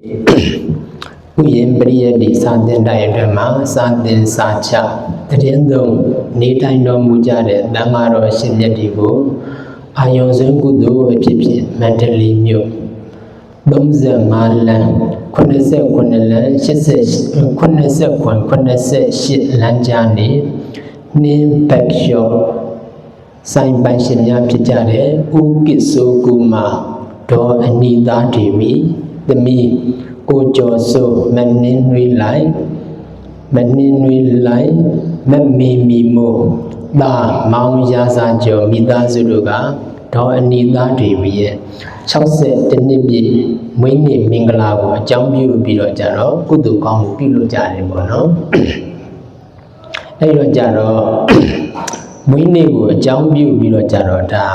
ဥယျင်ပရိယတ္တိစာသင်တိုင်အတွင်းမှာစာသင်စာချတည်င်းသုံးနေတိုင်တော်မူကြတဲ့တန်ဃာတော်ရှင်မြတ်တွေကိုအာယုံစွန်းကုသိုလ်အဖြစ်ဖြင့်မန္တလေးမြို့35လမ်း89လမ်း80 89 88လမ်းကြားနေနင်းဘက်လျှော့ဆိုင်ပိုင်ရှင်များဖြစ်ကြတဲ့ဥကိဆိုကူမာဒေါ်အနိသားဒေဝီ သမီးကိုကျော်စိုးမနှင်းနွေးလိုက်မနှင်းနွေးလိုက်မမီမီမို့ဒါမောင်ရာစာကျော်မိသားစုတို့ကဒေါ်အနိသားဒေဝီရဲ့60နှစ်ပြည့်မွေးနေ့မင်္ဂလာကိုအကြောင်းပြုပြီးတော့ကြတော့ကုသိုလ်ကောင်းမှုပြုလုပ်ကြတယ်ပေါ့နော်အဲ့တော့ကြတော့မွေးနေ့ကိုအကြောင်းပြုပြီးတော့ကြတော့ဒါ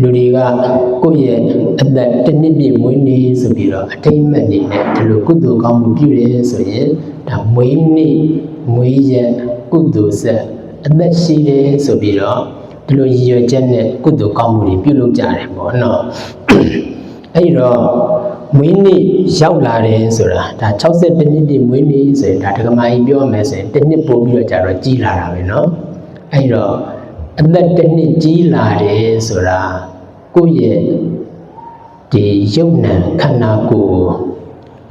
လူတွေကကိုယ့်ရဲ့အသက်တစ်နှစ်ပြည့်မွေးနေ့ဆိုပြီးတော့အထိမ့်မဲ့နေနဲ့ဒီလိုကုသိုလ်ကောင်းမှုပြုတယ်ဆိုရင်ဒါမွေးနေ့မွေးရက်ကုသိုလ်ဆက်အသက်ရှိတယ်ဆိုပြီးတော့ဒီလိုရည်ရွယ်ချက်နဲ့ကုသိုလ်ကောင်းမှုတွေပြုလုပ်ကြတယ်ပေါ့နော် အဲ့တော့မွေးနေ့ရောက်လာတယ်ဆိုတာဒါ62နှစ်တိမွေးနေ့ဆိုရင်ဒါဒကမာကြီးပြောမယ်ဆိုရင်တစ်နှစ်ပို့ပြီးတော့ကြာတော့ကြီးလာတာပဲเนาะအဲ့တော့ အသက်တစ်နှစ်ကြီးလာတယ်ဆိုတာကိုယ့်ရဲ့ဒီယုံနံခန္ဓာကိုယ်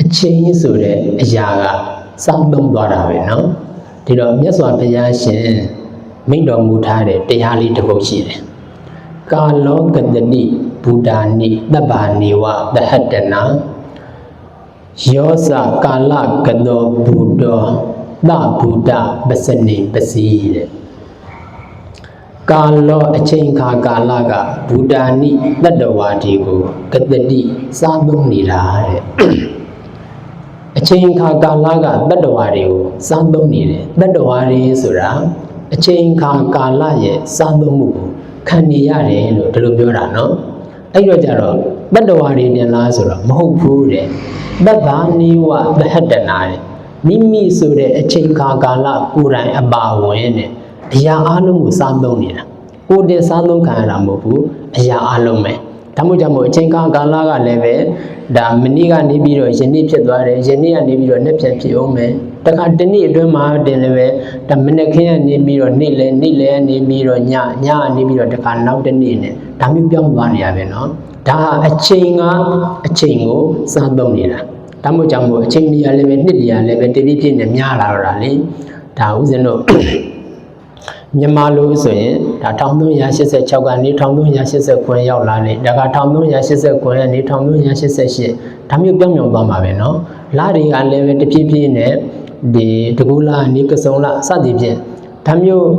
အချင်းဆိုတဲ့အရာကစောင့်သုံးသွားတာပဲเนาะဒီတော့မြတ်စွာဘုရားရှင်မိန့်တော်မူထားတဲ့တရားလေးတစ်ပုဒ်ရှိတယ် ကာလောကတတိဘုဒ္ဓာနိတပ္ပါနေဝသဟတနာယောဇကာလကတောဘုဒ္ဓောသဘုဒ္ဓပစနေပစီတဲ့ ကာလောအချိန်ခါကာလကဘူတာနိတတဝါဒီကိုကတတိစားသုံးနေတာတဲ့အချိန်ခါကာလကတတဝါတွေကိုစားသုံးနေတယ်တတဝါတွေဆိုတာအချိန်ခါကာလရဲ့စားသုံးမှုကိုခံနေရတယ်လို့ဒီလိုပြောတာနော်အဲ့တော့ကြတော့တတဝါတွေတင်လားဆိုတော့မဟုတ်ဘူးတဲ့တတ္တာနိဝသဟတနာတဲ့မိမိဆိုတဲ့အချိန်ခါကာလကိုယ်တိုင်အပါဝင်တဲ့ အရာအလုံးကိုစားသုံးနေတာကိုယ်တင်စားသုံးခံရတာမဟုတ်ဘူးအရာအလုံးပဲဒါမှမဟုတ်ကြမို့အချိန်ကာကာလကလည်းပဲဒါမနေ့ကနေပြီးတော့ယနေ့ဖြစ်သွားတယ်ယနေ့ကနေပြီးတော့နေ့ပြန်ဖြစ်အောင်မယ်တခါတနေ့အတွင်းမှာတင်လည်းပဲဒါမနေ့ခင်းကနေပြီးတော့နေ့လဲနေ့လဲနေပြီးတော့ညညကနေပြီးတော့တခါနောက်တစ်နေ့နဲ့ဒါမျိုးပြောင်းသွားနေရပဲเนาะဒါဟာအချိန်ကအချိန်ကိုစားသုံးနေတာဒါမှမဟုတ်ကြမို့အချိန်ကြီးရလည်းပဲနှစ်ကြီးရလည်းပဲတပြည့်ပြည့်နဲ့များလာတော့တာလေဒါဥစဉ်တို့ မြန်မာလိုဆိုရင်ဒါ1386ကနေ1389ရောက်လာတယ်ဒါက1389ကနေ1388ဒါမျိုးပြောင်းပြောင်းသွားမှာပဲเนาะလတွေကလည်းပဲတဖြည်းဖြည်းနဲ့ဒီတကူလာနေကစုံလာစသည်ဖြင့်ဒါမျိုး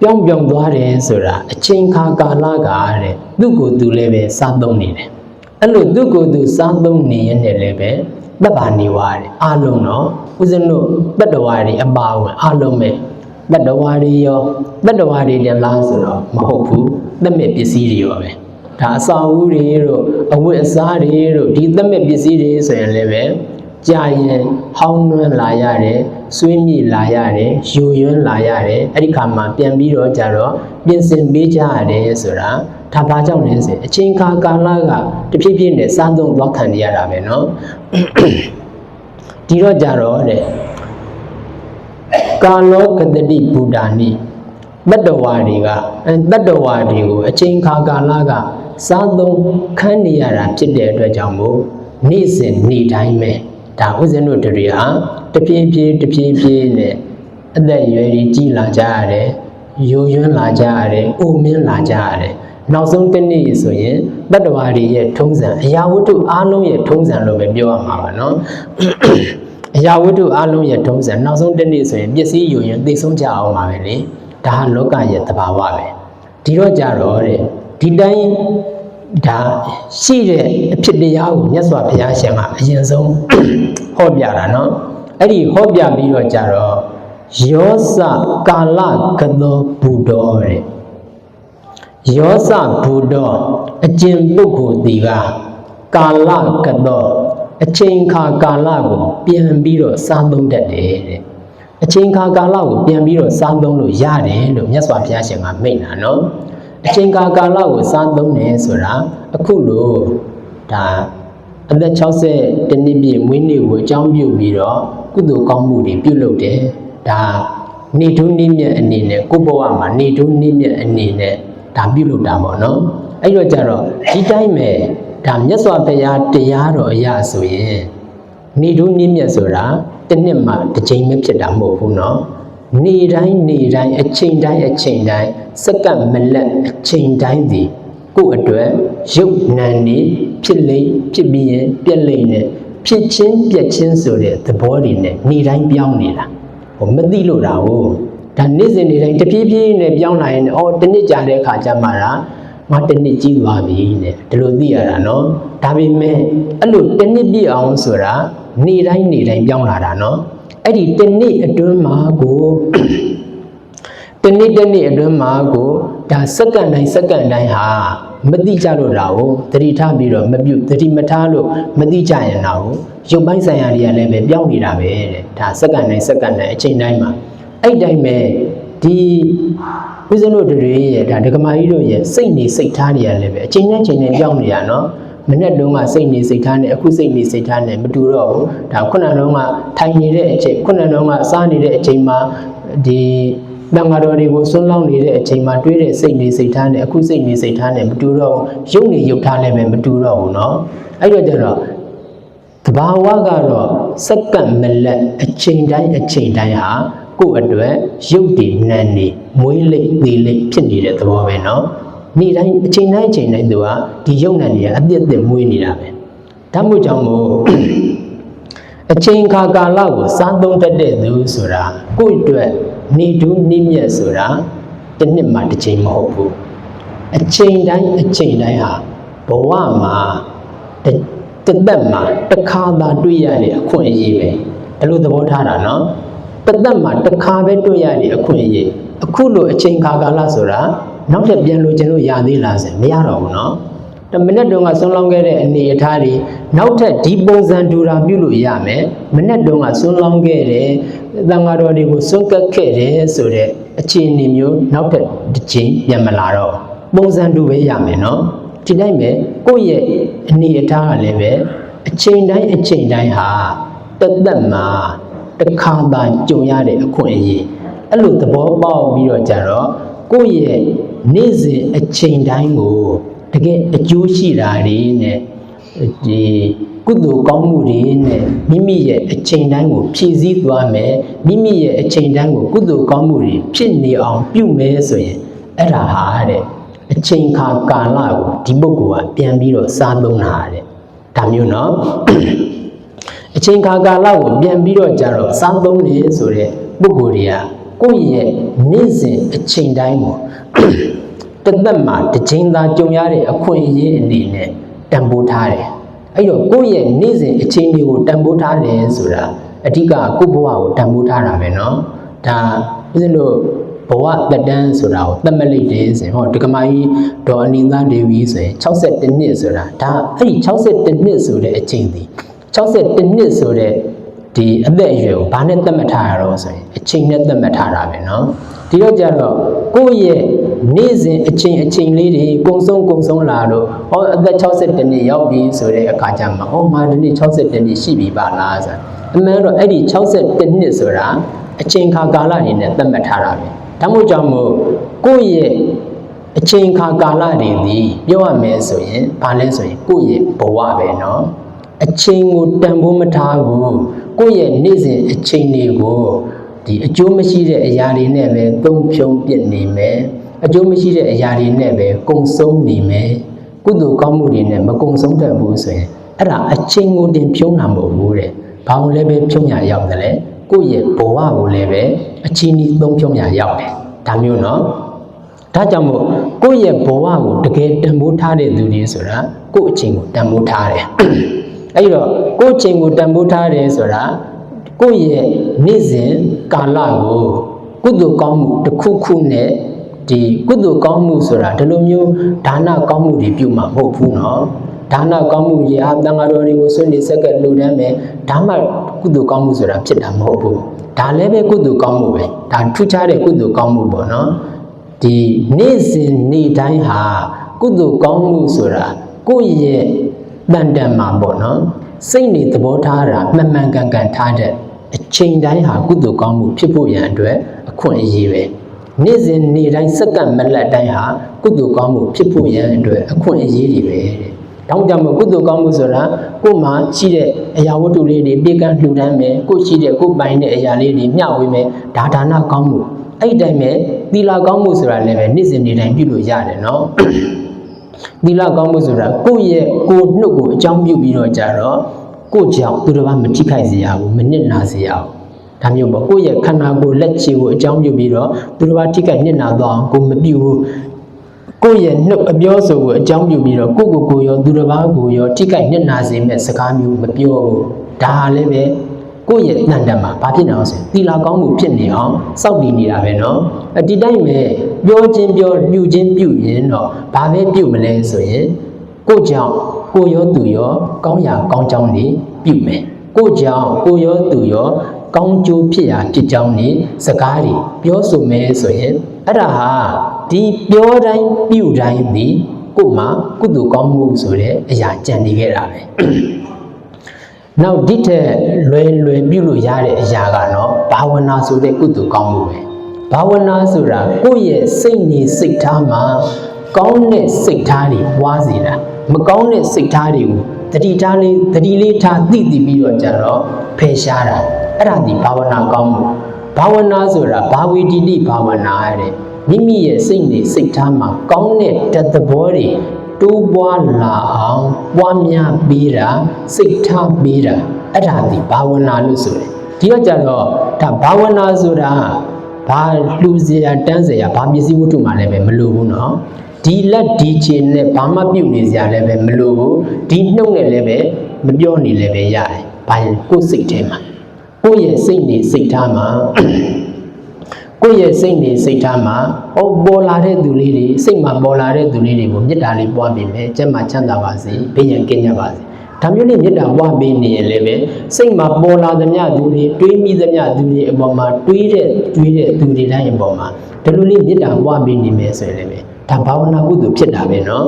ပြောင်းပြောင်းသွားတယ်ဆိုတာအချိန်ခါကာလကတဲ့သူ့ကိုယ်သူလည်းပဲစားသုံးနေတယ်အဲ့လိုသူ့ကိုယ်သူစားသုံးနေရင်လည်းပဲတပ်ပါနေွားတယ်အလုံးတော့ဦးဇင်းတို့တတ္တဝါတွေအပါဝင်အလုံးပဲ တတ္တဝါတွေရောတတ္တဝါတွေလည်းလားဆိုတော့မဟုတ်ဘူးသတ်မဲ့ပစ္စည်းတွေရောပဲဒါအစာအုပ်တွေတို့အဝတ်အစားတွေတို့ဒီသတ်မဲ့ပစ္စည်းတွေဆိုရင်လည်းပဲကြာရင်ဟောင်းနှွမ်းလာရတယ်ဆွေးမြေ့လာရတယ်ယူယွန်းလာရတယ်အဲ့ဒီခါမှာပြန်ပြီးတော့ကြတော့ပြင်ဆင်ပေးကြရတယ်ဆိုတာဒါဘာကြောင့်လဲဆိုရင်အချိန်ခါကာလကတဖြည်းဖြည်းနဲ့စားသုံးသွားခံရတာပဲเนาะ ဒီတော့ကြတော့တဲ့ ကာလောကတတိဘုဒ္ဓာနိတတ္တဝါတွေကအဲတတ္တဝါတွေကိုအချိန်ခါကာလကစားသုံးခန်းနေရတာဖြစ်တဲ့အတွက်ကြောင့်မို့နေ့စဉ်နေ့တိုင်းပဲဒါဥစဉ်တို့တွေဟာတပြေးပြေးတပြေးပြေးနဲ့အသက်အရွယ်ကြီးကြီးလာကြရတယ်ယိုယွန်းလာကြရတယ်အိုမင်းလာကြရတယ်နောက်ဆုံးတစ်နေ့ဆိုရင်တတ္တဝါတွေရဲ့ထုံးစံအရာဝတ္ထုအားလုံးရဲ့ထုံးစံလို့ပဲပြောရမှာပါနော် အရာဝတ္ထုအလုံးရဲ့ထုံးစံနောက်ဆုံးတစ်နေ့ဆိုရင်ပစ္စည်းယူရင်သိဆုံးကြအောင်ပါပဲလေဒါဟာလောကရဲ့သဘာဝပဲဒီတော့ကြတော့တဲ့ဒီတိုင်းဒါရှိတဲ့အဖြစ်တရားကိုမြတ်စွာဘုရားရှင်ကအရင်ဆုံး ဟောပြတာเนาะအဲ့ဒီဟောပြပြီးတော့ကြတော့ယောစကာလကသောဘုဒ္ဓောတဲ့ယောစဘုဒ္ဓောအကျင့်ပုဂ္ဂိုလ်ဒီကကာလကသော အချိန်ခါကာလကိုပြန်ပြီးတော့စားသုံးတတ်တယ်တဲ့အချိန်ခါကာလကိုပြန်ပြီးတော့စားသုံးလို့ရတယ်လို့မြတ်စွာဘုရားရှင်ကမိန့်တာနော်အချိန်ခါကာလကိုစားသုံးတယ်ဆိုတာအခုလို့ဒါအသက်60တနှစ်ပြည့်မွေးနေ့ကိုအကြောင်းပြုပြီးတော့ကုသိုလ်ကောင်းမှုတွေပြုလုပ်တယ်ဒါနေထုနိမြတ်အနေနဲ့ကိုယ့်ဘဝမှာနေထုနိမြတ်အနေနဲ့ဒါပြုလုပ်တာပေါ့နော်အဲ့တော့ကြတော့ဒီတိုင်းပဲ ဒါမြတ်စွာဘုရားတရားတော်အရာဆိုရင်နေထုနိမြတ်ဆိုတာတစ်နှစ်မှတစ်ချိန်ပဲဖြစ်တာမဟုတ်ဘူးနော်နေတိုင်းနေတိုင်းအချိန်တိုင်းအချိန်တိုင်းစက္ကန့်မလက်အချိန်တိုင်းဒီကိုယ့်အတွက်ရုပ်နာနေဖြစ်လိမ့်ဖြစ်ပြီးရင်ပြက်လိမ့်နဲ့ဖြစ်ချင်းပြက်ချင်းဆိုတဲ့သဘောတွေနဲ့နေတိုင်းပြောင်းနေတာဟိုမသိလို့တာဟုတ်ဒါနေ့စဉ်နေတိုင်းတဖြည်းဖြည်းနဲ့ပြောင်းလာရင်အော်တစ်နှစ်ကြာတဲ့အခါကျမှတာ ငါတစ်နှစ်ကြီးသွားပြီတဲ့ဒီလိုသိရတာနော်ဒါပေမဲ့အဲ့လိုတစ်နှစ်ပြည့်အောင်ဆိုတာနေတိုင်းနေတိုင်းပြောင်းလာတာနော်အဲ့ဒီတစ်နှစ်အတွင်းမှာကိုတနေ့တနေ့အတွင်းမှာကိုဒါစက္ကန့်တိုင်းစက္ကန့်တိုင်းဟာမတိကြလို့တာကိုသတိထားပြီးတော့မပြုသတိမထားလို့မတိကြရင်တော့ရုပ်ပိုင်းဆိုင်ရာတွေကလည်းပဲပြောင်းနေတာပဲတဲ့ဒါစက္ကန့်တိုင်းစက္ကန့်တိုင်းအချိန်တိုင်းမှာအဲ့တိုင်းပဲ ဒီဦးဇင်းတို့တွေရဲ့ဒါဒကမာကြီးတို့ရဲ့စိတ်နေစိတ်ထားတွေကလည်းပဲအချိန်နဲ့ချိန်နဲ့ပြောင်းနေရနော်မနေ့တုန်းကစိတ်နေစိတ်ထားနဲ့အခုစိတ်နေစိတ်ထားနဲ့မတူတော့ဘူးဒါခုနတုန်းကထိုင်နေတဲ့အချိန်ခုနတုန်းကစားနေတဲ့အချိန်မှာဒီတန်ဃာတော်တွေကိုဆွန်းလောင်းနေတဲ့အချိန်မှာတွေးတဲ့စိတ်နေစိတ်ထားနဲ့အခုစိတ်နေစိတ်ထားနဲ့မတူတော့ဘူးရုပ်နေရုပ်ထားလည်းပဲမတူတော့ဘူးเนาะအဲ့တော့ကျတော့တဘာဝကတော့စက္ကန့်မလက်အချိန်တိုင်းအချိန်တိုင်းဟာ ကိုယ့်အတွက်ရုပ်တည်နံနေမွေးလိတ်သေးလိတ်ဖြစ်နေတဲ့သဘောပဲเนาะနေ့တိုင်းအချိန်တိုင်းအချိန်တိုင်းသူကဒီရုပ်နံတွေကအပြည့်အပြည့်မွေးနေတာပဲဒါမှမဟုတ်ကြောင့်မို့ အချိန်ခါကာလကိုစားသုံးတတ်တဲ့သူဆိုတာကိုယ့်အတွက်နေတူးနိမြတ်ဆိုတာတစ်နှစ်မှတစ်ချိန်မဟုတ်ဘူးအချိန်တိုင်းအချိန်တိုင်းဟာဘဝမှာတစ်တစ်သက်မှာတစ်ခါသာတွေ့ရတဲ့အခွင့်အရေးပဲအဲ့လိုသဘောထားတာနော် တစ်သက်မှာတစ်ခါပဲတွေ့ရတဲ့အခွင့်အရေးအခုလိုအချိန်ခါကာလဆိုတာနောက်ထပ်ပြန်လို့ကျွန်တော်ရသေးလားဆိုရင်မရတော့ဘူးနော်တမနက်တုန်းကဆွန်းလောင်းခဲ့တဲ့အနေအထားတွေနောက်ထပ်ဒီပုံစံတူတာပြုလို့ရမယ်မနက်တုန်းကဆွန်းလောင်းခဲ့တဲ့သံဃာတော်တွေကိုဆွန်းကပ်ခဲ့တယ်ဆိုတဲ့အခြေအနေမျိုးနောက်ထပ်တစ်ချိန်ပြန်မလာတော့ပုံစံတူပဲရမယ်နော်ဒီတိုင်းပဲကိုယ့်ရဲ့အနေအထားကလည်းပဲအချိန်တိုင်းအချိန်တိုင်းဟာတစ်သက်မှာ တစ်ခါသာကြုံရတဲ့အခွင့်အရေးအဲ့လိုသဘောပေါက်ပြီးတော့ကြတော့ကိုယ့်ရဲ့နေ့စဉ်အချိန်တိုင်းကို တကယ်အကျိုးရှိတာတွေနဲ့ဒီကုသိုလ်ကောင်းမှုတွေနဲ့မိမိရဲ့အချိန်တိုင်းကိုဖြည့်ဆည်းသွားမယ်မိမိရဲ့အချိန်တိုင်းကိုကုသိုလ်ကောင်းမှုတွေဖြစ်နေအောင်ပြုမယ်ဆိုရင်အဲ့ဒါဟာတဲ့အချိန်ခါကာလကိုဒီပုဂ္ဂိုလ်ကပြန်ပြီးတော့စားသုံးတာတဲ့ဒါမျိုးเนาะ အချိန်ခါကာလကိုပြန်ပြီးတော့ကြတော့စားသုံးနေဆိုတဲ့ပုဂ္ဂိုလ်တွေကကိုယ့်ရဲ့နေ့စဉ်အချိန်တိုင်းမှာတသက်မှာတစ်ချိန်သာကြုံရတဲ့အခွင့်အရေးအနေနဲ့တန်ဖိုးထားတယ်။အဲ့တော့ကိုယ့်ရဲ့နေ့စဉ်အချိန်တွေကိုတန်ဖိုးထားတယ်ဆိုတာအဓိကကိုယ့်ဘဝကိုတန်ဖိုးထားတာပဲနော်။ဒါဦးဇင်းတို့ဘဝတက်တန်းဆိုတာကိုသတ်မှတ်လိုက်တယ်ဆိုရင်ဟောဒကမာကြီးဒေါ်အနိသာဒေဝီဆိုရင်62နှစ်ဆိုတာဒါအဲ့ဒီ62နှစ်ဆိုတဲ့အချိန်ဒီ 62နှစ်ဆိုတဲ့ဒီအသက်အရွယ်ကိုဘာနဲ့သတ်မှတ်ထားရတော့ဆိုရင်အချိန်နဲ့သတ်မှတ်ထားတာပဲเนาะဒီတော့ကြတော့ကိုယ့်ရဲ့နေ့စဉ်အချိန်အချိန်လေးတွေကုံဆုံးကုံဆုံးလာတော့ဟောအသက်62နှစ်ရောက်ပြီဆိုတဲ့အခါကျမှဟောမာဒီနေ့62နှစ်ရှိပြီပါလားဆိုတာအမှန်တော့အဲ့ဒီ62နှစ်ဆိုတာအချိန်ခါကာလအနေနဲ့သတ်မှတ်ထားတာပဲဒါမှမဟုတ်ကြောင့်မို့ကိုယ့်ရဲ့အချိန်ခါကာလတွေဒီပြောရမယ်ဆိုရင်ဘာလဲဆိုရင်ကိုယ့်ရဲ့ဘဝပဲเนาะ အချိန်ကိုတန်ဖိုးမထားဘူးကိုယ့်ရဲ့နေ့စဉ်အချိန်တွေကိုဒီအကျိုးမရှိတဲ့အရာတွေနဲ့ပဲသုံးဖြုံပြစ်နေမယ်အကျိုးမရှိတဲ့အရာတွေနဲ့ပဲကုံဆုံးနေမယ်ကုသိုလ်ကောင်းမှုတွေနဲ့မကုံဆုံးတတ်ဘူးဆိုရင်အဲ့ဒါအချိန်ကိုတင်ဖြုံးတာမဟုတ်ဘူးတဲ့ဘာလို့လဲပဲဖြုံးရရောက်တယ်လဲကိုယ့်ရဲ့ဘဝကိုလည်းပဲအချိန်ကြီးသုံးဖြုံးရရောက်တယ်ဒါမျိုးနော်ဒါကြောင့်မို့ကိုယ့်ရဲ့ဘဝကိုတကယ်တန်ဖိုးထားတဲ့သူတွေဆိုတာကိုယ့်အချိန်ကိုတန်ဖိုးထားတယ် အဲ့တော့ကိုယ့်အချိန်ကိုတန်ဖိုးထားတယ်ဆိုတာကိုယ့်ရဲ့နေ့စဉ်ကာလကိုကုသိုလ်ကောင်းမှုတစ်ခုခုနဲ့ဒီကုသိုလ်ကောင်းမှုဆိုတာဒီလိုမျိုးဒါနကောင်းမှုတွေပြုမှာမဟုတ်ဘူးเนาะဒါနကောင်းမှုကြီးအာတန်ဃာတော်တွေကိုဆွနေဆက်ကလှူဒန်းမယ်ဒါမှကုသိုလ်ကောင်းမှုဆိုတာဖြစ်တာမဟုတ်ဘူးဒါလည်းပဲကုသိုလ်ကောင်းမှုပဲဒါထူးခြားတဲ့ကုသိုလ်ကောင်းမှုပေါ့เนาะ ဒီနေ့စဉ်နေ့တိုင်းဟာကုသိုလ်ကောင်းမှုဆိုတာကိုယ့်ရဲ့ တန်တန်မှာပေါ့နော်စိတ်နေသဘောထားတာမှန်မှန်ကန်ကန်ထားတဲ့အချိန်တိုင်းဟာကုသိုလ်ကောင်းမှုဖြစ်ဖို့ရန်အတွက်အခွင့်အရေးပဲနေ့စဉ်နေ့တိုင်းစက္ကန့်မလက်တိုင်းဟာကုသိုလ်ကောင်းမှုဖြစ်ဖို့ရန်အတွက်အခွင့်အရေးတွေပဲတဲ့။တောင်းကြမို့ကုသိုလ်ကောင်းမှုဆိုတာကိုယ်မှာရှိတဲ့အရာဝတ္ထုလေးတွေပြေကန်းလှူဒန်းမယ်ကိုယ်ရှိတဲ့ကိုယ်ပိုင်တဲ့အရာလေးတွေမျှဝေမယ်ဒါဒါနကောင်းမှုအဲ့ဒီတိုင်းပဲသီလကောင်းမှုဆိုတာလည်းပဲနေ့စဉ်နေ့တိုင်းပြုလို့ရတယ်နော်။ သီလကောင်းမှုဆိုတာကိုယ့်ရဲ့ကိုယ်နှုတ်ကိုအကြောင်းပြုပြီးတော့ကြတော့ကိုယ့်ကြောင့်သူတစ်ပါးမထိခိုက်စေရဘူးမနစ်နာစေရဘူးဒါမျိုးပေါ့ကိုယ့်ရဲ့ခန္ဓာကိုယ်လက်ချေကိုအကြောင်းပြုပြီးတော့သူတစ်ပါးထိခိုက်နစ်နာသွားအောင်ကိုယ်မပြုဘူးကိုယ့်ရဲ့နှုတ်အပြောဆိုကိုအကြောင်းပြုပြီးတော့ကိုယ့်ကိုယ်ကိုယ်ရောသူတစ်ပါးကိုရောထိခိုက်နစ်နာစေမဲ့စကားမျိုးမပြောဘူးဒါလည်းပဲ ကိုယ့်ရဲ့တန်တမှာဘာဖြစ်နေအောင်ဆိုရင်သီလကောင်းမှုဖြစ်နေအောင်စောင့်တည်နေတာပဲเนาะအဒီတိုင်းပဲပြောချင်းပြောပြုချင်းပြုရင်တော့ဘာပဲပြုမလဲဆိုရင်ကိုယ့်ကြောင့်ကိုယ်ရောသူရောကောင်းရာကောင်းကြောင်းနေပြုမယ်ကိုယ့်ကြောင့်ကိုယ်ရောသူရောကောင်းကျိုးဖြစ်ရာဖြစ်ကြောင်းနေစကားတွေပြောဆိုမယ်ဆိုရင်အဲ့ဒါဟာဒီပြောတိုင်းပြုတိုင်းဒီကိုယ်မှာကုသိုလ်ကောင်းမှုဆိုတဲ့အရာကြံနေခဲ့တာပဲ နောက်ဒီထက်လွယ်လွယ်ပြုလို့ရတဲ့အရာကတော့ဘာဝနာဆိုတဲ့ကုသိုလ်ကောင်းမှုပဲဘာဝနာဆိုတာကိုယ့်ရဲ့စိတ်နေစိတ်ထားမှာကောင်းတဲ့စိတ်ထားတွေပွားစေတာမကောင်းတဲ့စိတ်ထားတွေကိုတတိထားလေးတတိလေးထားသိသိပြီးတော့ကြတော့ဖယ်ရှားတာအဲ့ဒါဒီဘာဝနာကောင်းမှုဘာဝနာဆိုတာဘာဝေတိတိဘာဝနာရတဲ့မိမိရဲ့စိတ်နေစိတ်ထားမှာကောင်းတဲ့တသဘောတွေ တိုးပွားလာအောင်ပွားများပေးတာစိတ်ထားပေးတာအဲ့ဒါဒီဘာဝနာလို့ဆိုတယ်ဒီတော့ကြတော့ဒါဘာဝနာဆိုတာဘာလှူစရာတန်းစရာဘာပစ္စည်းဝတ္ထုမှလည်းပဲမလိုဘူးเนาะဒီလက်ဒီချင်နဲ့ဘာမှပြုတ်နေစရာလည်းပဲမလိုဘူးဒီနှုတ်နဲ့လည်းပဲမပြောနေလည်းပဲရတယ်ဘာရင်ကိုယ်စိတ်ထဲမှာကိုယ့်ရဲ့စိတ်နေစိတ်ထားမှာ ကိုယ့်ရဲ့စိတ်နေစိတ်ထားမှာဟောပေါ်လာတဲ့သူလေးတွေစိတ်မှာပေါ်လာတဲ့သူလေးတွေကိုမေတ္တာလေးပွားပေးမယ်ကျမ်းမာချမ်းသာပါစေဘေးရန်ကင်းကြပါစေဒါမျိုးလေးမေတ္တာပွားပေးနေရင်လည်းပဲစိတ်မှာပေါ်လာသမျှသူတွေတွေးမိသမျှသူတွေအပေါ်မှာတွေးတဲ့တွေးတဲ့သူတွေတိုင်းအပေါ်မှာဒီလိုလေးမေတ္တာပွားပေးနေမယ်ဆိုရင်လည်းပဲဒါဘာဝနာကုသိုလ်ဖြစ်တာပဲเนาะ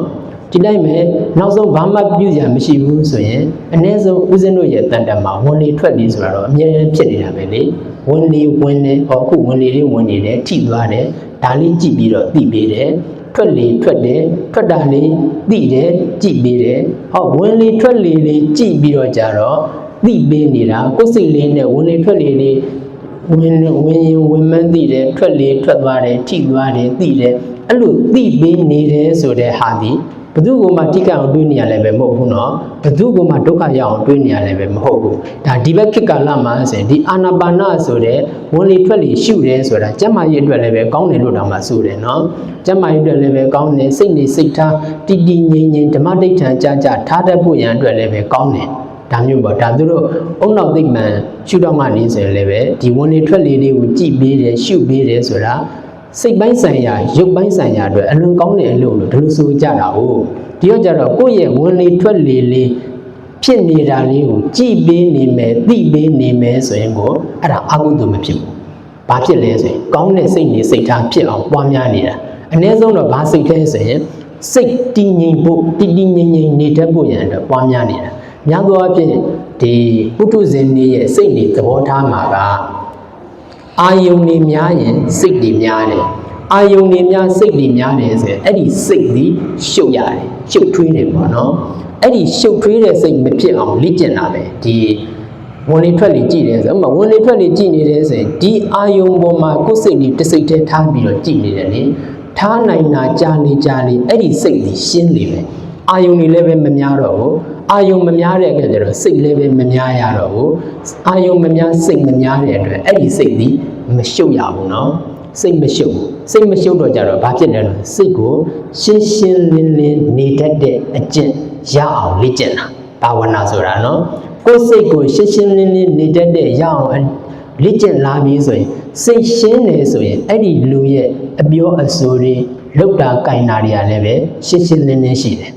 ဒီတိုင်းပဲနောက်ဆုံးဘာမှပြုစရာမရှိဘူးဆိုရင်အ ਨੇ ဆုံးဦးဇင်းတို့ရဲ့တန်တမှာဝင်လေထွက်လေဆိုတာတော့အမြဲတမ်းဖြစ်နေတာပဲလေ ဝင်လေဝင်နေဟောအခုဝင်လေလေးဝင်နေတယ်ထိသွားတယ်ဒါလေးကြည့်ပြီးတော့သိပေးတယ်ထွက်လေထွက်တယ်ထွက်တာလေးသိတယ်ကြည့်ပေးတယ်ဟောဝင်လေထွက်လေလေးကြည့်ပြီးတော့ကြတော့သိပေးနေတာကိုယ်စိတ်လေးနဲ့ဝင်လေထွက်လေလေးဝင်ဝင်ရင်ဝင်မှန်းသိတယ်ထွက်လေထွက်သွားတယ်ထိသွားတယ်သိတယ်အဲ့လိုသိပေးနေတယ်ဆိုတဲ့ဟာဒီ ဘသူ့ကိုမှတိကအောင်တွေးနေရလဲပဲမဟုတ်ဘူးနော်ဘသူ့ကိုမှဒုက္ခရအောင်တွေးနေရလဲပဲမဟုတ်ဘူးဒါဒီဘက်ခေတ်ကာလမှာဆိုရင်ဒီအာနာပါနဆိုတဲ့ဝင်လေထွက်လေရှုတယ်ဆိုတာကျန်းမာရေးအတွက်လည်းပဲကောင်းတယ်လို့တောင်မှဆိုတယ်နော်ကျန်းမာရေးအတွက်လည်းပဲကောင်းတယ်စိတ်နေစိတ်ထားတည်တည်ငြိမ်ငြိမ်ဓမ္မဒိဋ္ဌံကြကြထားတတ်ဖို့ရန်အတွက်လည်းပဲကောင်းတယ်ဒါမျိုးပေါ့ဒါသူတို့အုံနောက်သိမှန်ရှုတော့မှနေစင်လည်းပဲဒီဝင်လေထွက်လေတွေကိုကြည့်ပေးတယ်ရှုပေးတယ်ဆိုတာ စိတ်ပိုင်းဆိုင်ရာရုပ်ပိုင်းဆိုင်ရာအတွက်အလွန်ကောင်းတဲ့အလုပ်လို့ဒီလိုဆိုကြတာ哦ဒီတော့ကြတော့ကိုယ့်ရဲ့ဝင်လေထွက်လေလေးဖြစ်နေတာလေးကိုကြည့်ပေးနေမယ်သိပေးနေမယ်ဆိုရင်ကိုအဲ့ဒါအကုသိုလ်မဖြစ်ဘူးဘာဖြစ်လဲဆိုရင်ကောင်းတဲ့စိတ်နေစိတ်ထားဖြစ်အောင်ပွားများနေတာအ ਨੇ ဆုံးတော့ဘာစိတ်လဲဆိုရင်စိတ်တည်ငြိမ်ဖို့တည်တည်ငြိမ်ငြိမ်နေတတ်ဖို့ရန်အတွက်ပွားများနေတာများသောအားဖြင့်ဒီပုထုဇဉ်နေရဲ့စိတ်နေသဘောထားမှာက အာယုန်နေများရင်စိတ်တွေများတယ်အာယုန်နေများစိတ်တွေများတယ်ဆိုရင်အဲ့ဒီစိတ်ဒီရှုပ်ရတယ်ရှုပ်ထွေးတယ်ပေါ့နော်အဲ့ဒီရှုပ်ထွေးတဲ့စိတ်မဖြစ်အောင်လေ့ကျင့်တာပဲဒီဝင်လေထွက်လေကြည့်တယ်ဆိုဥပမာဝင်လေထွက်လေကြည့်နေတယ်ဆိုရင်ဒီအာယုံပေါ်မှာကိုယ်စိတ်တွေတစ်စိတ်တည်းထားပြီးတော့ကြည့်နေတယ်လေထားနိုင်တာကြာနေကြာနေအဲ့ဒီစိတ်တွေရှင်းနေပဲအာယုံတွေလည်းပဲမများတော့ဘူး အာယုံမများတဲ့အခါကျတော့စိတ်လည်းပဲမများရတော့ဘူးအာယုံမများစိတ်မများတဲ့အတွက်အဲ့ဒီစိတ်ဒီမရှုပ်ရဘူးเนาะစိတ်မရှုပ်ဘူးစိတ်မရှုပ်တော့ကြတော့ဘာဖြစ်လဲလို့စိတ်ကိုရှင်းရှင်းလင်းလင်းနေတတ်တဲ့အကျင့်ရအောင်လေ့ကျင့်တာဘာဝနာဆိုတာเนาะကိုယ်စိတ်ကိုရှင်းရှင်းလင်းလင်းနေတတ်တဲ့ရအောင်လေ့ကျင့်လာပြီဆိုရင်စိတ်ရှင်းတယ်ဆိုရင်အဲ့ဒီလူရဲ့အပြောအဆိုတွေလောက်တာကြိုင်တာတွေကလည်းပဲရှင်းရှင်းလင်းလင်းရှိတယ်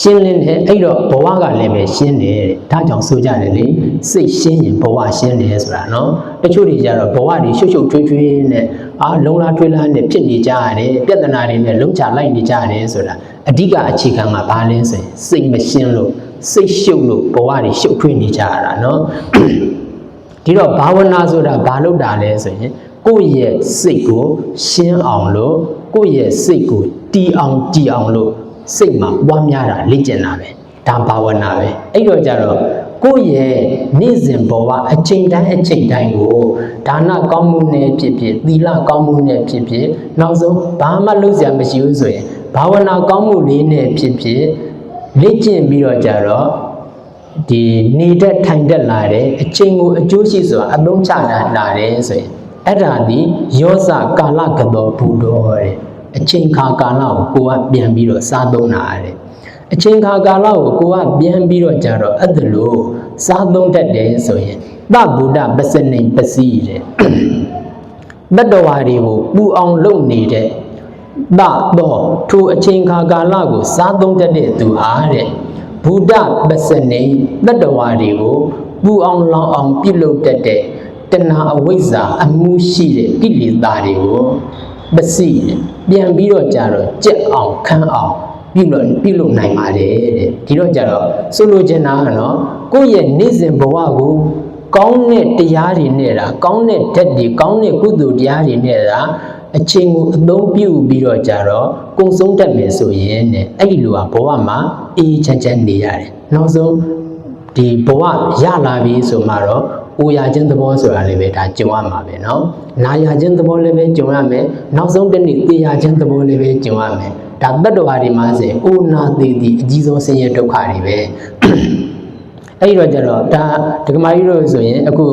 ရှင်းလင်းတယ်အဲ့တော့ဘဝကလည်းပဲရှင်းတယ်တဲ့ဒါကြောင့်ဆိုကြတယ်လေစိတ်ရှင်းရင်ဘဝရှင်းတယ်ဆိုတာနော်တချို့တွေကြတော့ဘဝတွေရှုပ်ရှုပ်ထွေးထွေးနဲ့အာလုံလာထွေးလာနဲ့ဖြစ်နေကြရတယ်ပြဿနာတွေနဲ့လုံးချလိုက်နေကြရတယ်ဆိုတာအဓိကအခြေခံကဘာလဲဆိုရင်စိတ်မရှင်းလို့စိတ်ရှုပ်လို့ဘဝတွေရှုပ်ထွေးနေကြရတာနော်ဒီတော့ဘာဝနာဆိုတာဘာလို့တာလဲဆိုရင်ကိုယ့်ရဲ့စိတ်ကိုရှင်းအောင်လို့ကိုယ့်ရဲ့စိတ်ကိုတီအောင်ကြည်အောင်လို့ စိတ်မှာပွားများတာလေ့ကျင့်တာပဲဒါဘာဝနာပဲအဲ့တော့ကြတော့ကိုယ့်ရဲ့နေ့စဉ်ဘဝအချိန်တိုင်းအချိန်တိုင်းကိုဒါနကောင်းမှုနဲ့ဖြစ်ဖြစ်သီလကောင်းမှုနဲ့ဖြစ်ဖြစ်နောက်ဆုံးဘာမှလုပ်စရာမရှိဘူးဆိုရင်ဘာဝနာကောင်းမှုလေးနဲ့ဖြစ်ဖြစ်လေ့ကျင့်ပြီးတော့ကြတော့ဒီနေတဲ့ထိုင်တက်လာတဲ့အချိန်ကိုအကျိုးရှိစွာအသုံးချတာလာတယ်ဆိုရင်အဲ့ဒါဒီယောဇကာလကတော်ဘုတော်တဲ့ အချိန်ခါကာလကိုကိုကပြန်ပြီးတော့စားသုံးတာတဲ့အချိန်ခါကာလကိုကိုကပြန်ပြီးတော့ကြတော့အဲ့ဒါလို့စားသုံးတတ်တယ်ဆိုရင်သဗုဒ္ဓပစနိပစီတဲ့တတ္တဝါတွေကိုပူအောင်လုပ်နေတဲ့သတော့ထိုအချိန်ခါကာလကိုစားသုံးတတ်တဲ့သူအားတဲ့ဘုဒ္ဓပစနေတတ္တဝါတွေကိုပူအောင်လောင်အောင်ပြုလုပ်တတ်တဲ့တဏှာအဝိဇ္ဇာအမှုရှိတဲ့ကိလေသာတွေကို ပစီတဲ့ပြန်ပြီးတော့ကြတော့ကြက်အောင်ခန်းအောင်ပြုလုပ်ပြုလုပ်နိုင်ပါတယ်တဲ့ဒီတော့ကြတော့ဆိုလိုချင်တာကနော်ကိုယ့်ရဲ့နေ့စဉ်ဘဝကိုကောင်းတဲ့တရားတွေနဲ့တာကောင်းတဲ့ဓာတ်တွေကောင်းတဲ့ကုသိုလ်တရားတွေနဲ့တာအချိန်ကိုအသုံးပြုပြီးတော့ကြတော့ကုံဆုံးတတ်မယ်ဆိုရင်တဲ့အဲ့ဒီလိုကဘဝမှာအေးချမ်းချမ်းနေရတယ်နောက်ဆုံးဒီဘဝရလာပြီဆိုမှတော့ အိုရခြင်းသဘောဆိုတာလည်းပဲဒါကြုံရမှာပဲเนาะနာရခြင်းသဘောလည်းပဲကြုံရမယ်နောက်ဆုံးတစ်နေ့သေရခြင်းသဘောလည်းပဲကြုံရမယ်ဒါတတ္တဝါတွေမှာဆိုရင်အိုနာသေးသည်အကြီးဆုံးဆင်းရဲဒုက္ခတွေပဲ အဲ့ဒီတော့ကျတော့ဒါဒကမာကြီးတို့ဆိုရင်အခု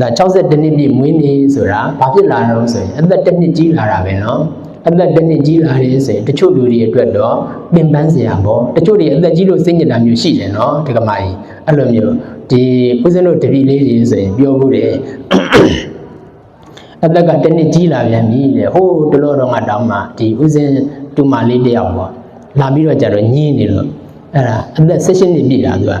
ဒါ62နှစ်ပြည့်မွေးနေ့ဆိုတာဘာဖြစ်လာတော့ဆိုရင်အသက်တစ်နှစ်ကြီးလာတာပဲเนาะ အသက်တနှစ်ကြီးလာတယ်ဆိုရင်တချို့လူတွေအတွက်တော့ပင်ပန်းစရာပေါ့တချို့တွေအသက်ကြီးလို့စိတ်ညစ်တာမျိုးရှိတယ်နော်ဒီကမာကြီးအဲ့လိုမျိုးဒီဦးဇင်းတို့တပည့်လေးတွေဆိုရင်ပြောဖို့တယ်အသက်ကတနှစ်ကြီးလာပြန်ပြီလေဟိုးတလောတော့ငါတောင်းမှဒီဦးဇင်းတူမလေးတယောက်ပေါ့လာပြီးတော့ကြတော့ညင်းနေလို့အဲ့ဒါအသက်16နှစ်ပြည့်လာသူက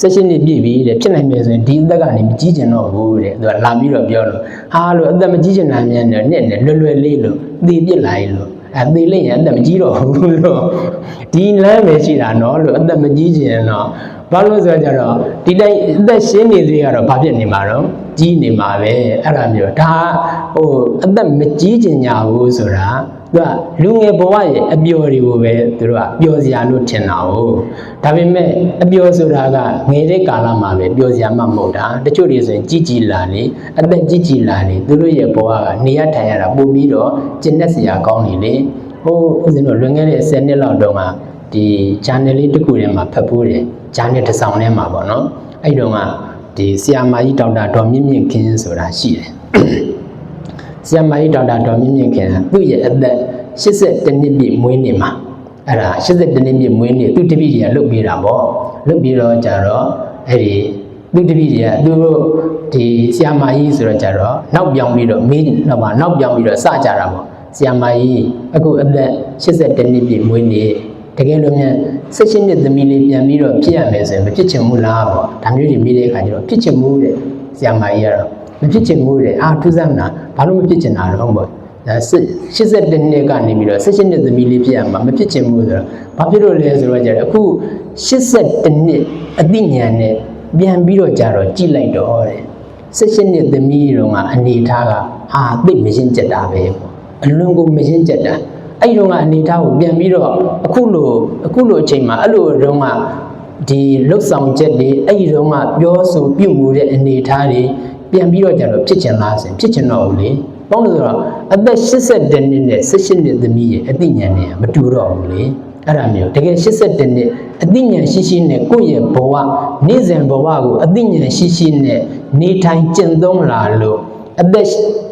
ဆက်ရှင်နေပြည့်ပြီတဲ့ဖြစ်နိုင်မယ်ဆိုရင်ဒီအသက်ကနေမကြီးကျင်တော့ဘူးတဲ့သူကလာပြီးတော့ပြောလို့ဟာလို့အသက်မကြီးကျင်တာမြန်တယ်နဲ့နဲ့လွယ်လွယ်လေးလို့သေပြစ်လာရင်လို့အဲသေလိုက်ရင်အသက်မကြီးတော့ဘူးလို့ဒီလမ်းပဲရှိတာနော်လို့အသက်မကြီးကျင်တော့ဘာလို့ဆိုကြတော့ဒီတိုင်းအသက်ရှင်းနေသေးကတော့ဘာဖြစ်နေမှာတော့ကြီးနေမှာပဲအဲ့ဒါမျိုးဒါဟိုအသက်မကြီးကျင်ညာဘူးဆိုတာ သူကလူငယ်ဘဝရဲ့အပျော်တွေကိုပဲသူတို့ကပျော်စရာလို့ထင်တာ哦ဒါပေမဲ့အပျော်ဆိုတာကငယ်တဲ့ကာလမှာပဲပျော်စရာမှမဟုတ်တာတချို့တွေဆိုရင်ကြီးကြီးလာနေအသက်ကြီးကြီးလာနေသူတို့ရဲ့ဘဝကနေရထိုင်ရတာပို့ပြီးတော့ကျင့်တတ်စရာကောင်းနေလေဟိုဦးဇင်းတို့လွန်ခဲ့တဲ့10နှစ်လောက်တုန်းကဒီ channel လေးတစ်ခုထဲမှာဖတ်ဖို့တယ် channel တစ်ဆောင်ထဲမှာပေါ့နော်အဲ့တုန်းကဒီဆီယာမာကြီးဒေါက်တာဒေါ်မြင့်မြင့်ခင်းဆိုတာရှိတယ် ဆရာမကြီးဒေါက်တာဒေါ်မြင့်မြင့်ခင်ကသူ့ရဲ့အသက်82နှစ်ပြည့်မွေးနေ့မှာအဲ့ဒါ82နှစ်ပြည့်မွေးနေ့သူတပည့်တွေကလုတ်ပေးတာပေါ့လုတ်ပြီးတော့ကြတော့အဲ့ဒီသူတပည့်တွေကသူတို့ဒီဆရာမကြီးဆိုတော့ကြတော့နောက်ပြောင်းပြီးတော့မေးတော့မှနောက်ပြောင်းပြီးတော့စကြတာပေါ့ဆရာမကြီးအခုအသက်82နှစ်ပြည့်မွေးနေ့တကယ်လို့များ16နှစ်သမီးလေးပြန်ပြီးတော့ဖြစ်ရမယ်ဆိုရင်မဖြစ်ချင်ဘူးလားပေါ့ဒါမျိုးတွေမိတဲ့အခါကျတော့ဖြစ်ချင်မှုတဲ့ဆရာမကြီးကတော့ မဖြစ်ချင်ဘူးတဲ့အာထူးဆန်းတာဘာလို့မဖြစ်ချင်တာတော့ပေါ့ဒါ82နှစ်ကနေပြီးတော့16နှစ်သမီးလေးဖြစ်ရမှာမဖြစ်ချင်ဘူးဆိုတော့ဘာဖြစ်လို့လဲဆိုတော့ကြတယ်အခု82နှစ်အသိဉာဏ်နဲ့ပြန်ပြီးတော့ကြတော့ကြည်လိုက်တော့တဲ့16နှစ်သမီးတော့ကအနေထားကဟာသိမရင်ကျက်တာပဲပေါ့အလွန်ကိုမရင်ကျက်တာအဲ့ဒီတော့ကအနေထားကိုပြန်ပြီးတော့အခုလိုအခုလိုအချိန်မှာအဲ့လိုတော့ကဒီလှုပ်ဆောင်ချက်တွေအဲ့ဒီတော့ကပြောဆိုပြုမှုတဲ့အနေအထားတွေ ပြန်ပြီးတော့ကြတော့ဖြစ်ချင်လားဆိုရင်ဖြစ်ချင်တော့ဘူးလေ။ဘာလို့လဲဆိုတော့အသက်82နှစ်နဲ့18နှစ်သမီးရဲ့အသိဉာဏ်နဲ့မတူတော့ဘူးလေ။အဲ့ဒါမျိုးတကယ်82နှစ်အသိဉာဏ်ရှိရှိနဲ့ကိုယ့်ရဲ့ဘဝနေ့စဉ်ဘဝကိုအသိဉာဏ်ရှိရှိနဲ့နေထိုင်ကျင့်သုံးလာလို့အသက်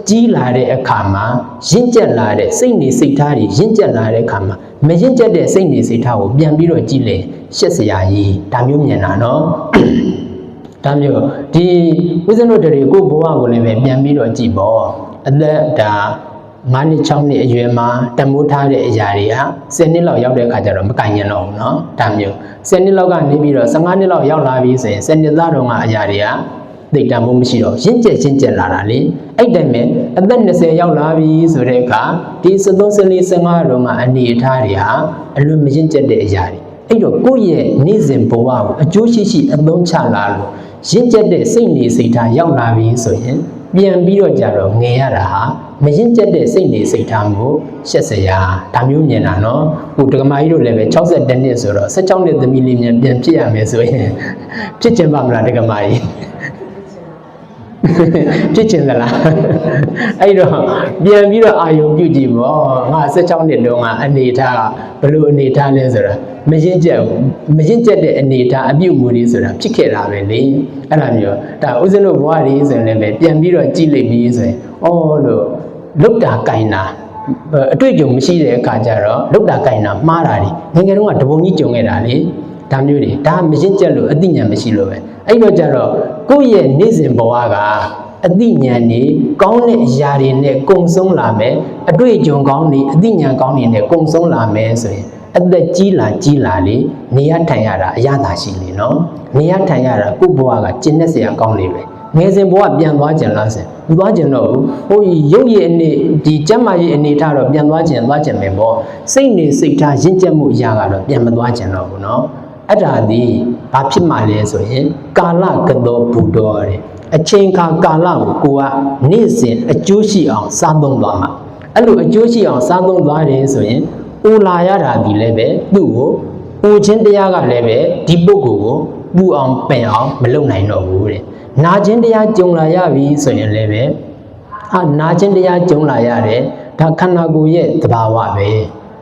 ကြီးလာတဲ့အခါမှာရင့်ကျက်လာတဲ့စိတ်နေစိတ်ထားတွေရင့်ကျက်လာတဲ့အခါမှာမရင့်ကျက်တဲ့စိတ်နေစိတ်ထားကိုပြန်ပြီးတော့ကြည့်လေရှက်စရာကြီးဒါမျိုးမြင်တာနော် ဒါမျိုးဒီဦးဇင်းတို့တွေကိုဘဝကိုလည်းပဲပြန်ပြီးတော့ကြည့်ပေါ့အသက်ဒါ9နှစ်6နှစ်အရွယ်မှာတမိုးထားတဲ့အရာတွေက10နှစ်လောက်ရောက်တဲ့အခါကျတော့မကင်ញံတော့ဘူးเนาะဒါမျိုး10နှစ်လောက်ကနေပြီးတော့15နှစ်လောက်ရောက်လာပြီဆိုရင်10နှစ်သားတုန်းကအရာတွေကသ သိတမှုမရှိတော့ရင့်ကျက်ရင့်ကျက်လာတာလေအဲ့တိုင်မဲ့အသက်20ရောက်လာပြီဆိုတဲ့အခါဒီ73 14 15တော့မှအနေအထားတွေဟာအလွန်မရင့်ကျက်တဲ့အရာတွေ အဲ့တော့ကိုယ့်ရဲ့နေ့စဉ်ဘဝကိုအကျိုးရှိရှိအသုံးချလာလို့ရင့်ကျက်တဲ့စိတ်နေစိတ်ထားရောက်လာပြီဆိုရင်ပြန်ပြီးတော့ကြတော့ငယ်ရတာဟာမရင်ကျက်တဲ့စိတ်နေစိတ်ထားမှုရှက်စရာဒါမျိုးမြင်တာနော်ဟိုဒကမာကြီးတို့လည်းပဲ62နှစ်ဆိုတော့16နှစ်သမီးလေးမြန်ပြန်ဖြစ်ရမယ်ဆိုရင်ဖြစ်ချင်ပါမလားဒကမာကြီး ဖြစ်ချင်သလားအဲ့တော့ပြန်ပြီးတော့အာယုံပြုကြည့်ပေါ့ငါ16နှစ်တုန်းကအနေထားဘယ်လိုအနေထားလဲဆိုတာမရင်ကျက်ဘူးမရင်ကျက်တဲ့အနေထားအပြုတ်မှုတွေဆိုတာဖြစ်ခဲ့တာပဲလေအဲ့ဒါမျိုးဒါဥစဉ်တို့ဘဝတွေဆိုရင်လည်းပဲပြန်ပြီးတော့ကြည့်လိုက်ပြီးဆိုရင်အော်လို့လုတ်တာကင်တာအတွေ့အကြုံမရှိတဲ့အခါကျတော့လုတ်တာကင်တာမှားတာတွေငယ်ငယ်တုန်းကတပုံကြီးကြုံခဲ့တာလေဒါမျိုးတွေဒါမရင်ကျက်လို့အသိဉာဏ်မရှိလို့ပဲ အဲ့တော့ကျတော့ကိုယ့်ရဲ့နေ့စဉ်ဘဝကအသိဉာဏ်နေကောင်းတဲ့အရာတွေနဲ့ကုံဆုံးလာမယ်အတွေ့အကြုံကောင်းတွေအသိဉာဏ်ကောင်းတွေနဲ့ကုံဆုံးလာမယ်ဆိုရင်အသက်ကြီးလာကြီးလာလေနေရထိုင်ရတာအရသာရှိလေနော်နေရထိုင်ရတာကိုယ့်ဘဝကကျင့်တဲ့ဆရာကောင်းလေပဲငယ်စဉ်ဘဝပြန်သွားကြလားဆင်မသွားကြတော့ဘူးဟိုရုပ်ရည်အနေဒီကျမ်းမာရေးအနေထားတော့ပြန်သွားကြသွားကြမယ်ပေါ့စိတ်နေစိတ်ထားရင့်ကျက်မှုအရာကတော့ပြန်မသွားကြတော့ဘူးနော် အဲ့ဒါဒီဘာဖြစ်မှလဲဆိုရင်ကာလကတော်ဘူတော်တဲ့အချိန်ခါကာလကိုကိုကနေ့စဉ်အကျိုးရှိအောင်စားသုံးသွားမှာအဲ့လိုအကျိုးရှိအောင်စားသုံးသွားတယ်ဆိုရင်အိုလာရတာဒီလည်းပဲသူ့ကိုအိုခြင်းတရားကလည်းပဲဒီပုဂ္ဂိုလ်ကိုပူအောင်ပင်အောင်မလုပ်နိုင်တော့ဘူးတဲ့နာခြင်းတရားကြုံလာရပြီဆိုရင်လည်းပဲဟာနာခြင်းတရားကြုံလာရတယ်ဒါခန္ဓာကိုယ်ရဲ့သဘာဝပဲ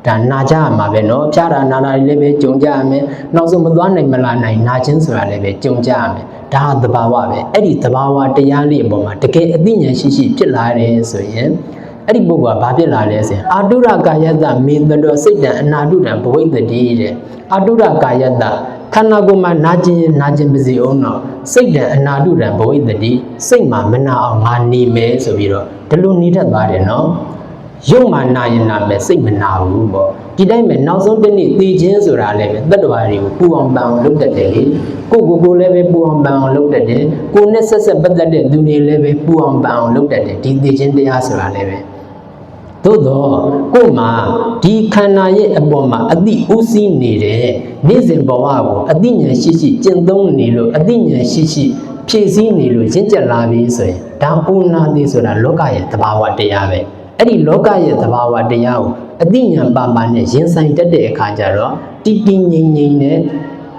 ဒါနာကြရမှာပဲเนาะဖျားတာနာတာတွေလည်းပဲကြုံကြရမယ်နောက်ဆုံးမသွားနိုင်မလာနိုင်နာခြင်းဆိုတာလည်းပဲကြုံကြရမယ်ဒါဟာသဘာဝပဲအဲ့ဒီသဘာဝတရားလေးအပေါ်မှာတကယ်အသိဉာဏ်ရှိရှိဖြစ်လာတယ်ဆိုရင်အဲ့ဒီပုဂ္ဂိုလ်ကဘာဖြစ်လာလဲဆိုရင်အာတုရကာယတမေတ္တောစိတ်တံအနာတုတံဘဝိတ္တိတဲ့အာတုရကာယတခန္ဓာကိုယ်မှာနာကျင်ရင်နာကျင်ပါစေအောင်တော့စိတ်တံအနာတုတံဘဝိတ္တိစိတ်မှာမနာအောင်ငါနေမယ်ဆိုပြီးတော့ဒီလိုနေတတ်သွားတယ်နော် ရုပ်မှနာရင်နာမယ်စိတ်မနာဘူးပေါ့ဒီတိုင်းပဲနောက်ဆုံးတစ်နေ့သိခြင်းဆိုတာလည်းပဲတတ္တဝါတွေကိုပူအောင်ပန်အောင်လုပ်တတ်တယ်လေကိုကိုကိုလည်းပဲပူအောင်ပန်အောင်လုပ်တတ်တယ်ကိုနဲ့ဆက်ဆက်ပတ်သက်တဲ့သူတွေလည်းပဲပူအောင်ပန်အောင်လုပ်တတ်တယ်ဒီသိခြင်းတရားဆိုတာလည်းပဲသို့တော့ကို့မှာဒီခန္ဓာရဲ့အပေါ်မှာအတိဥစည်းနေတဲ့နေ့စဉ်ဘဝကိုအတိညာရှိရှိကျင့်သုံးနေလို့အတိညာရှိရှိဖြည့်ဆည်းနေလို့ရင့်ကျက်လာပြီဆိုရင်ဒါဥနာတိဆိုတာလောကရဲ့သဘာဝတရားပဲ အဲ့ဒီလောကရဲ့သဘာဝတရားကိုအတိညာပါပါနဲ့ရင်ဆိုင်တတ်တဲ့အခါကျတော့တည်တည်ငြိမ်ငြိမ်နဲ့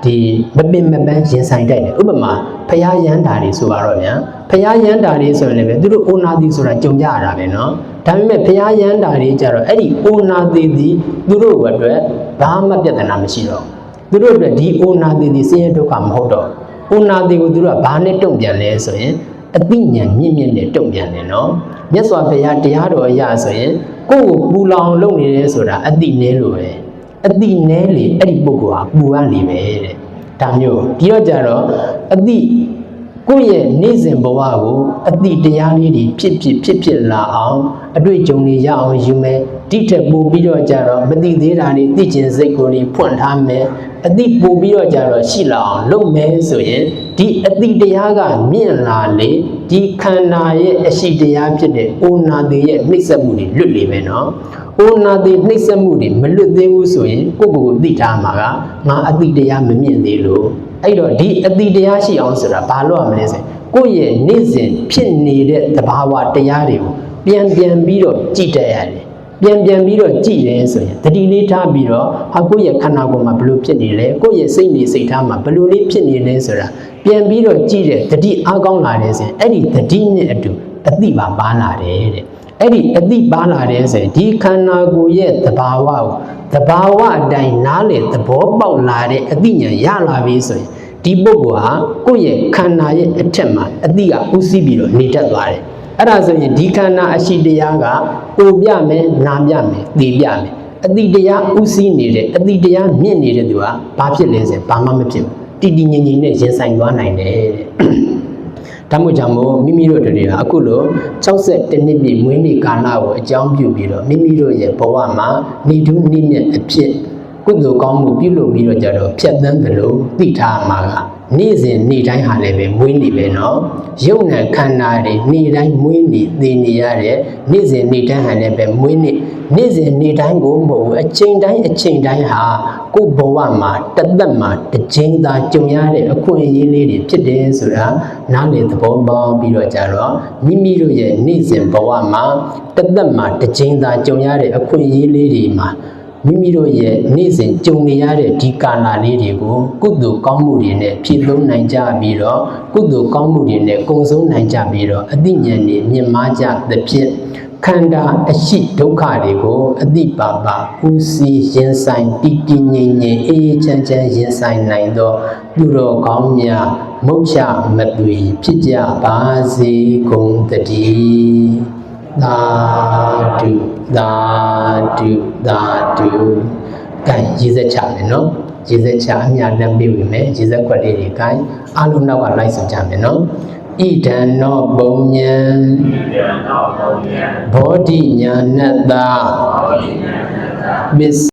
ဒီမပင်မပန်းရင်ဆိုင်တတ်တယ်ဥပမာဖရာယန္တာတွေဆိုပါတော့ဗျာဖရာယန္တာတွေဆိုရင်လည်းသူတို့ဥနာတိဆိုတာကြုံကြရတာပဲเนาะဒါပေမဲ့ဘုရားရန်တာတွေကြတော့အဲ့ဒီအိုနာသေးသည်သူတို့အတွက်ဘာမှပြဿနာမရှိတော့သူတို့အတွက်ဒီအိုနာသေးသည်ဆင်းရဲဒုက္ခမဟုတ်တော့အိုနာသေးကိုသူတို့ကဘာနဲ့တုံ့ပြန်လဲဆိုရင် အသိဉာဏ်မြင့်မြင့်နဲ့တုံ့ပြန်တယ်နော်မြတ်စွာဘုရားတရားတော်အရာဆိုရင်ကိုယ့်ကိုပူလောင်လုပ်နေတယ်ဆိုတာအသိနည်းလို့ပဲအသိနည်းလေအဲ့ဒီပုဂ္ဂိုလ်ဟာပူရနေပဲတဲ့ဒါမျိုးဒီတော့ကြတော့အသိကိုယ့်ရဲ့နေ့စဉ်ဘဝကိုအတိတရားလေးတွေဖြစ်ဖြစ်ဖြစ်ဖြစ်လာအောင်အတွေ့အကြုံတွေရအောင်ယူမယ် တိထက်ပို့ပြီးတော့ကြတော့မတိသေးတာတွေသိကျင်စိတ်ကိုတွေဖွင့်ထားမယ်အတိပို့ပြီးတော့ကြတော့ရှိလာအောင်လုပ်မယ်ဆိုရင်ဒီအတိတရားကမြင့်လာလေဒီခန္ဓာရဲ့အရှိတရားဖြစ်တဲ့အိုနာသေးရဲ့နှိမ့်ဆက်မှုတွေလွတ်လေပဲနော်အိုနာသေးနှိမ့်ဆက်မှုတွေမလွတ်သေးဘူးဆိုရင်ကိုယ့်ကိုယ်ကိုသိထားမှာကငါအတိတရားမမြင့်သေးလို့အဲ့တော့ဒီအတိတရားရှိအောင်ဆိုတာဘာလို့ရမလဲဆိုရင်ကိုယ့်ရဲ့နေ့စဉ်ဖြစ်နေတဲ့သဘာဝတရားတွေကိုပြန်ပြန်ပြီးတော့ကြည့်တတ်ရတယ် ပြန်ပြန်ပြီးတော့ကြည့်တယ်ဆိုရင်တတိလေးထားပြီးတော့ဟာကိုယ့်ရဲ့ခန္ဓာကိုယ်မှာဘယ်လိုဖြစ်နေလဲကိုယ့်ရဲ့စိတ်နေစိတ်ထားမှာဘယ်လိုလေးဖြစ်နေလဲဆိုတာပြန်ပြီးတော့ကြည့်တဲ့တတိအားကောင်းလာတယ်ဆိုရင်အဲ့ဒီတတိနဲ့အတူအတိပါပါလာတယ်တဲ့အဲ့ဒီအတိပါလာတယ်ဆိုရင်ဒီခန္ဓာကိုယ်ရဲ့သဘာဝကိုသဘာဝအတိုင်းနားလေသဘောပေါက်လာတဲ့အတိညာရလာပြီဆိုရင်ဒီပုဂ္ဂိုလ်ဟာကိုယ့်ရဲ့ခန္ဓာရဲ့အထက်မှာအတိကဥသိပြီးတော့နေတတ်သွားတယ် အဲ့ဒါဆိုရင်ဒီခန္ဓာအရှိတရားကပိုပြမယ်နာပြမယ်သိပြမယ်အတိတရားဥသိနေတဲ့အတိတရားမြင့်နေတဲ့သူကဘာဖြစ်လဲဆိုရင်ဘာမှမဖြစ်ဘူးတည်တည်ငြိမ်ငြိမ်နဲ့ရင်ဆိုင်သွားနိုင်တယ်တဲ့ဒါမှမဟုတ်ကြောင့်မို့မိမိတို့တွေကအခုလို62နှစ်ပြည့်မွေးနေ့ကာလကိုအကြောင်းပြုပြီးတော့မိမိတို့ရဲ့ဘဝမှာနေထူးနေမြတ်အဖြစ်ကုသိုလ်ကောင်းမှုပြုလုပ်ပြီးတော့ကြတော့ဖြတ်သန်းသလိုသိထားမှာက နေ့စဉ်နေ့တိုင်းဟာလည်းပဲမွေးနေပဲเนาะရုပ်နာခန္ဓာတွေနေ့တိုင်းမွေးနေသိနေရတဲ့နေ့စဉ်နေ့တိုင်းဟာလည်းပဲမွေးနေနေ့စဉ်နေ့တိုင်းကိုမဟုတ်ဘူးအချိန်တိုင်းအချိန်တိုင်းဟာကိုယ်ဘဝမှာတစ်သက်မှာတစ်ချိန်သာကြုံရတဲ့အခွင့်အရေးလေးတွေဖြစ်တယ်ဆိုတာနားလည်သဘောပေါက်ပြီးတော့ကြတော့မိမိတို့ရဲ့နေ့စဉ်ဘဝမှာတစ်သက်မှာတစ်ချိန်သာကြုံရတဲ့အခွင့်အရေးလေးတွေမှာ မိမိတို့ရဲ့နေ့စဉ်ကြုံနေရတဲ့ဒီကာလလေးတွေကိုကုသိုလ်ကောင်းမှုတွေနဲ့ဖြည့်သုံးနိုင်ကြပြီးတော့ကုသိုလ်ကောင်းမှုတွေနဲ့ကုံဆုံးနိုင်ကြပြီးတော့အသိဉာဏ်တွေမြင့်မားကြသဖြင့်ခန္ဓာအရှိဒုက္ခတွေကိုအတိပါပါဦးစီးရင်ဆိုင်တည်တည်ငြိမ်ငြိမ်အေးအေးချမ်းချမ်းရင်ဆိုင်နိုင်သောသူတော်ကောင်းများမုတ်ချမသွေဖြစ်ကြပါစေကုန်သတည်းသာဓု သာဓုသာဓုကဲရေစက်ချမယ်နော်ရေစက်ချအမြလက်ပေးဝင်မယ်ရေစက်ခွက်လေးတွေကဲအားလုံးနောက်ကလိုက်ဆိုကြမယ်နော်ဣဒံနောပုံညံယံသောဘုံယံဘောဓိညာဏတ္တဘောဓိဉာဏ်သာပစ္စ